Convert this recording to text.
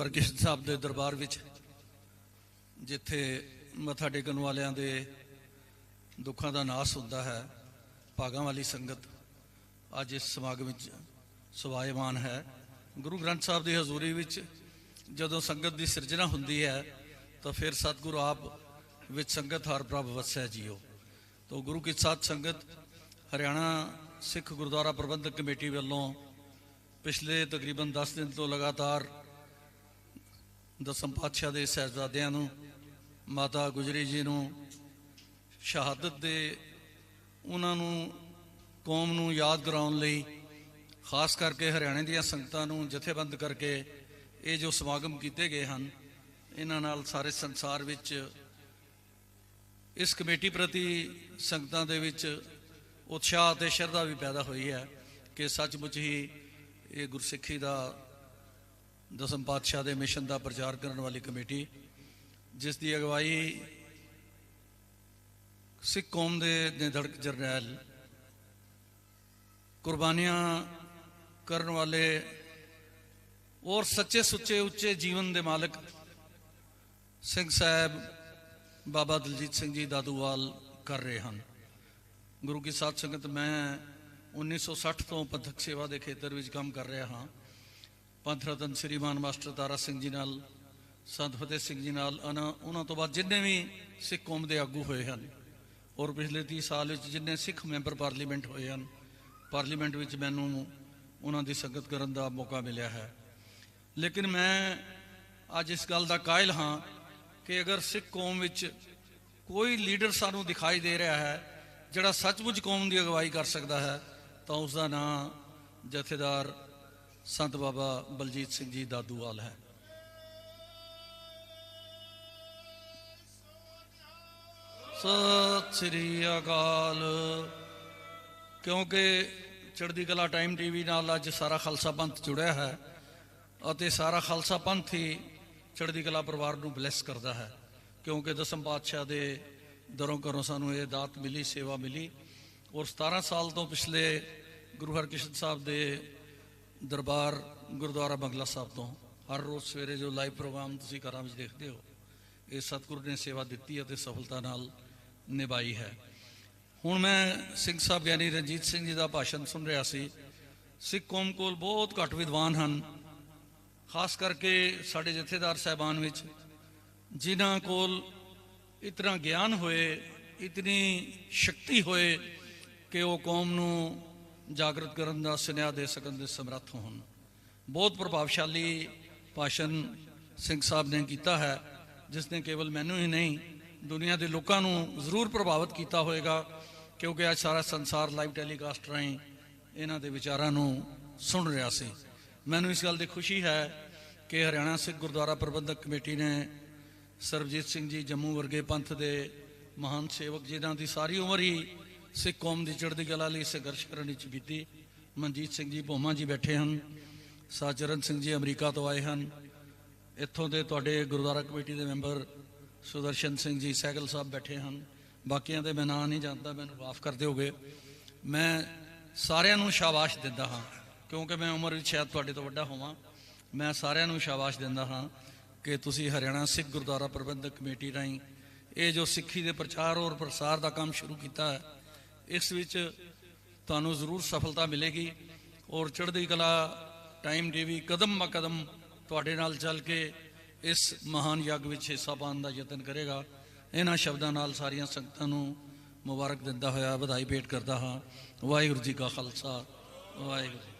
ਗੁਰੂ ਹਰਕ੍ਰਿਸ਼ਨ ਸਾਹਿਬ ਦੇ ਦਰਬਾਰ ਵਿੱਚ, ਜਿੱਥੇ ਮੱਥਾ ਟੇਕਣ ਵਾਲਿਆਂ ਦੇ ਦੁੱਖਾਂ ਦਾ ਨਾਸ ਹੁੰਦਾ ਹੈ, ਭਾਗਾਂ ਵਾਲੀ ਸੰਗਤ ਅੱਜ ਇਸ ਸਮਾਗਮ ਵਿੱਚ ਸਵਾਇਮਾਨ ਹੈ। ਗੁਰੂ ਗ੍ਰੰਥ ਸਾਹਿਬ ਦੀ ਹਜ਼ੂਰੀ ਵਿੱਚ ਜਦੋਂ ਸੰਗਤ ਦੀ ਸਿਰਜਣਾ ਹੁੰਦੀ ਹੈ, ਤਾਂ ਫਿਰ ਸਤਿਗੁਰੂ ਆਪ ਵਿੱਚ ਸੰਗਤ ਹਰ ਪ੍ਰਭ ਵਸੈ ਜੀਓ। ਤੋ ਗੁਰੂ ਕੀ ਸਾਥ ਸੰਗਤ, ਹਰਿਆਣਾ ਸਿੱਖ ਗੁਰਦੁਆਰਾ ਪ੍ਰਬੰਧਕ ਕਮੇਟੀ ਵੱਲੋਂ ਪਿਛਲੇ ਤਕਰੀਬਨ 10 ਦਿਨ ਤੋਂ ਲਗਾਤਾਰ ਦਸਮ ਪਾਤਸ਼ਾਹ ਦੇ ਸਹਿਬਜ਼ਾਦਿਆਂ ਨੂੰ, ਮਾਤਾ ਗੁਜਰੀ ਜੀ ਨੂੰ ਸ਼ਹਾਦਤ ਦੇ ਉਹਨਾਂ ਨੂੰ, ਕੌਮ ਨੂੰ ਯਾਦ ਕਰਾਉਣ ਲਈ, ਖਾਸ ਕਰਕੇ ਹਰਿਆਣੇ ਦੀਆਂ ਸੰਗਤਾਂ ਨੂੰ ਜਥੇਬੰਦ ਕਰਕੇ ਇਹ ਜੋ ਸਮਾਗਮ ਕੀਤੇ ਗਏ ਹਨ, ਇਹਨਾਂ ਨਾਲ ਸਾਰੇ ਸੰਸਾਰ ਵਿੱਚ ਇਸ ਕਮੇਟੀ ਪ੍ਰਤੀ ਸੰਗਤਾਂ ਦੇ ਵਿੱਚ ਉਤਸ਼ਾਹ ਤੇ ਸ਼ਰਧਾ ਵੀ ਪੈਦਾ ਹੋਈ ਹੈ ਕਿ ਸੱਚਮੁੱਚ ਹੀ ਇਹ ਗੁਰਸਿੱਖੀ ਦਾ ਦਸਮ ਪਾਤਸ਼ਾਹ ਦੇ ਮਿਸ਼ਨ ਦਾ ਪ੍ਰਚਾਰ ਕਰਨ ਵਾਲੀ ਕਮੇਟੀ, ਜਿਸ ਦੀ ਅਗਵਾਈ ਸਿੱਖ ਕੌਮ ਦੇ ਨਿਧੜਕ ਜਰਨੈਲ ਕੁਰਬਾਨੀਆਂ ਕਰਨ ਵਾਲੇ ਔਰ ਸੱਚੇ ਸੁੱਚੇ ਉੱਚੇ ਜੀਵਨ ਦੇ ਮਾਲਕ ਸਿੰਘ ਸਾਹਿਬ ਬਾਬਾ ਦਲਜੀਤ ਸਿੰਘ ਜੀ ਦਾਦੂਵਾਲ ਕਰ ਰਹੇ ਹਨ। ਗੁਰੂ ਕੀ ਸਾਧ ਸੰਗਤ, ਮੈਂ 1960 ਤੋਂ ਪੰਥਕ ਸੇਵਾ ਦੇ ਖੇਤਰ ਵਿੱਚ ਕੰਮ ਕਰ ਰਿਹਾ ਹਾਂ। ਪੰਥ ਰਤਨ ਸ੍ਰੀਮਾਨ ਮਾਸਟਰ ਤਾਰਾ ਸਿੰਘ ਜੀ ਨਾਲ, ਸੰਤ ਫਤਿਹ ਸਿੰਘ ਜੀ ਨਾਲ, ਅਨਾ- ਉਹਨਾਂ ਤੋਂ ਬਾਅਦ ਜਿੰਨੇ ਵੀ ਸਿੱਖ ਕੌਮ ਦੇ ਆਗੂ ਹੋਏ ਹਨ, ਔਰ ਪਿਛਲੇ 30 ਸਾਲ ਵਿੱਚ ਜਿੰਨੇ ਸਿੱਖ ਮੈਂਬਰ ਪਾਰਲੀਮੈਂਟ ਹੋਏ ਹਨ, ਪਾਰਲੀਮੈਂਟ ਵਿੱਚ ਮੈਨੂੰ ਉਹਨਾਂ ਦੀ ਸੰਗਤ ਕਰਨ ਦਾ ਮੌਕਾ ਮਿਲਿਆ ਹੈ। ਲੇਕਿਨ ਮੈਂ ਅੱਜ ਇਸ ਗੱਲ ਦਾ ਕਾਇਲ ਹਾਂ ਕਿ ਅਗਰ ਸਿੱਖ ਕੌਮ ਵਿੱਚ ਕੋਈ ਲੀਡਰ ਸਾਨੂੰ ਦਿਖਾਈ ਦੇ ਰਿਹਾ ਹੈ, ਜਿਹੜਾ ਸੱਚਮੁੱਚ ਕੌਮ ਦੀ ਅਗਵਾਈ ਕਰ ਸਕਦਾ ਹੈ, ਤਾਂ ਉਸ ਦਾ ਨਾਮ ਜਥੇਦਾਰ ਸੰਤ ਬਾਬਾ ਬਲਜੀਤ ਸਿੰਘ ਜੀ ਦਾਦੂਵਾਲ ਹੈ। ਸਤਿ ਸ੍ਰੀ ਅਕਾਲ। ਕਿਉਂਕਿ ਚੜ੍ਹਦੀ ਕਲਾ ਟਾਈਮ ਟੀਵੀ ਨਾਲ ਅੱਜ ਸਾਰਾ ਖਾਲਸਾ ਪੰਥ ਜੁੜਿਆ ਹੈ ਅਤੇ ਸਾਰਾ ਖਾਲਸਾ ਪੰਥ ਹੀ ਚੜ੍ਹਦੀ ਕਲਾ ਪਰਿਵਾਰ ਨੂੰ ਬਲੈਸ ਕਰਦਾ ਹੈ। ਕਿਉਂਕਿ ਦਸਮ ਪਾਤਸ਼ਾਹ ਦੇ ਦਰੋਂ ਘਰੋਂ ਸਾਨੂੰ ਇਹ ਦਾਤ ਮਿਲੀ, ਸੇਵਾ ਮਿਲੀ ਔਰ 17 ਸਾਲ ਤੋਂ ਪਿਛਲੇ ਗੁਰੂ ਹਰਕ੍ਰਿਸ਼ਨ ਸਾਹਿਬ ਦੇ ਦਰਬਾਰ ਗੁਰਦੁਆਰਾ ਬੰਗਲਾ ਸਾਹਿਬ ਤੋਂ ਹਰ ਰੋਜ਼ ਸਵੇਰੇ ਜੋ ਲਾਈਵ ਪ੍ਰੋਗਰਾਮ ਤੁਸੀਂ ਘਰਾਂ ਵਿੱਚ ਦੇਖਦੇ ਹੋ, ਇਹ ਸਤਿਗੁਰੂ ਨੇ ਸੇਵਾ ਦਿੱਤੀ ਅਤੇ ਸਫਲਤਾ ਨਾਲ ਨਿਭਾਈ ਹੈ। ਹੁਣ ਮੈਂ ਸਿੰਘ ਸਾਹਿਬ ਗਿਆਨੀ ਰਣਜੀਤ ਸਿੰਘ ਜੀ ਦਾ ਭਾਸ਼ਣ ਸੁਣ ਰਿਹਾ ਸੀ। ਸਿੱਖ ਕੌਮ ਕੋਲ ਬਹੁਤ ਘੱਟ ਵਿਦਵਾਨ ਹਨ, ਖਾਸ ਕਰਕੇ ਸਾਡੇ ਜਥੇਦਾਰ ਸਾਹਿਬਾਨ ਵਿੱਚ, ਜਿਨ੍ਹਾਂ ਕੋਲ ਇਤਨਾ ਗਿਆਨ ਹੋਏ, ਇਤਨੀ ਸ਼ਕਤੀ ਹੋਏ ਕਿ ਉਹ ਕੌਮ ਨੂੰ ਜਾਗਰਤ ਕਰਨ ਦਾ ਸੁਨੇਹਾ ਦੇ ਸਕਣ ਦੇ ਸਮਰੱਥ ਹੋਣ। ਬਹੁਤ ਪ੍ਰਭਾਵਸ਼ਾਲੀ ਭਾਸ਼ਣ ਸਿੰਘ ਸਾਹਿਬ ਨੇ ਕੀਤਾ ਹੈ, ਜਿਸ ਨੇ ਕੇਵਲ ਮੈਨੂੰ ਹੀ ਨਹੀਂ, ਦੁਨੀਆ ਦੇ ਲੋਕਾਂ ਨੂੰ ਜ਼ਰੂਰ ਪ੍ਰਭਾਵਿਤ ਕੀਤਾ ਹੋਵੇਗਾ ਕਿਉਂਕਿ ਅੱਜ ਸਾਰਾ ਸੰਸਾਰ ਲਾਈਵ ਟੈਲੀਕਾਸਟ ਰਾਹੀਂ ਇਹਨਾਂ ਦੇ ਵਿਚਾਰਾਂ ਨੂੰ ਸੁਣ ਰਿਹਾ ਸੀ। ਮੈਨੂੰ ਇਸ ਗੱਲ ਦੀ ਖੁਸ਼ੀ ਹੈ ਕਿ ਹਰਿਆਣਾ ਸਿੱਖ ਗੁਰਦੁਆਰਾ ਪ੍ਰਬੰਧਕ ਕਮੇਟੀ ਨੇ ਸਰਬਜੀਤ ਸਿੰਘ ਜੀ ਜੰਮੂ ਵਰਗੇ ਪੰਥ ਦੇ ਮਹਾਨ ਸੇਵਕ ਜਿਨ੍ਹਾਂ ਦੀ ਸਾਰੀ ਉਮਰ ਹੀ ਸਿੱਖ ਕੌਮ ਦੀ ਚੜ੍ਹਦੀ ਕਲਾ ਲਈ ਸੰਘਰਸ਼ ਕਰਨ ਵਿੱਚ ਬੀਤੀ। ਮਨਜੀਤ ਸਿੰਘ ਜੀ ਭੋਮਾ ਜੀ ਬੈਠੇ ਹਨ। ਸਾਚਰਨ ਸਿੰਘ ਜੀ ਅਮਰੀਕਾ ਤੋਂ ਆਏ ਹਨ। ਇੱਥੋਂ ਦੇ ਤੁਹਾਡੇ ਗੁਰਦੁਆਰਾ ਕਮੇਟੀ ਦੇ ਮੈਂਬਰ ਸੁਦਰਸ਼ਨ ਸਿੰਘ ਜੀ ਸਹਿਗਲ ਸਾਹਿਬ ਬੈਠੇ ਹਨ। ਬਾਕੀਆਂ ਦੇ ਮੈਂ ਨਾਂ ਨਹੀਂ ਜਾਣਦਾ, ਮੈਨੂੰ ਮਾਫ ਕਰ ਦਿਓਗੇ। ਮੈਂ ਸਾਰਿਆਂ ਨੂੰ ਸ਼ਾਬਾਸ਼ ਦਿੰਦਾ ਹਾਂ, ਕਿਉਂਕਿ ਮੈਂ ਉਮਰ ਵਿੱਚ ਸ਼ਾਇਦ ਤੁਹਾਡੇ ਤੋਂ ਵੱਡਾ ਹੋਵਾਂ। ਮੈਂ ਸਾਰਿਆਂ ਨੂੰ ਸ਼ਾਬਾਸ਼ ਦਿੰਦਾ ਹਾਂ ਕਿ ਤੁਸੀਂ ਹਰਿਆਣਾ ਸਿੱਖ ਗੁਰਦੁਆਰਾ ਪ੍ਰਬੰਧਕ ਕਮੇਟੀ ਰਾਹੀਂ ਇਹ ਜੋ ਸਿੱਖੀ ਦੇ ਪ੍ਰਚਾਰ ਔਰ ਪ੍ਰਸਾਰ ਦਾ ਕੰਮ ਸ਼ੁਰੂ ਕੀਤਾ ਹੈ ਇਸ ਵਿੱਚ ਤੁਹਾਨੂੰ ਜ਼ਰੂਰ ਸਫਲਤਾ ਮਿਲੇਗੀ ਔਰ ਚੜ੍ਹਦੀ ਕਲਾ ਟਾਈਮ ਟੀਵੀ ਕਦਮ ਬ ਕਦਮ ਤੁਹਾਡੇ ਨਾਲ ਚੱਲ ਕੇ ਇਸ ਮਹਾਨ ਯੱਗ ਵਿੱਚ ਹਿੱਸਾ ਪਾਉਣ ਦਾ ਯਤਨ ਕਰੇਗਾ। ਇਹਨਾਂ ਸ਼ਬਦਾਂ ਨਾਲ ਸਾਰੀਆਂ ਸੰਗਤਾਂ ਨੂੰ ਮੁਬਾਰਕ ਦਿੰਦਾ ਹੋਇਆ ਵਧਾਈ ਭੇਟ ਕਰਦਾ ਹਾਂ। ਵਾਹਿਗੁਰੂ ਜੀ ਕਾ ਖਾਲਸਾ, ਵਾਹਿਗੁਰੂ ਜੀ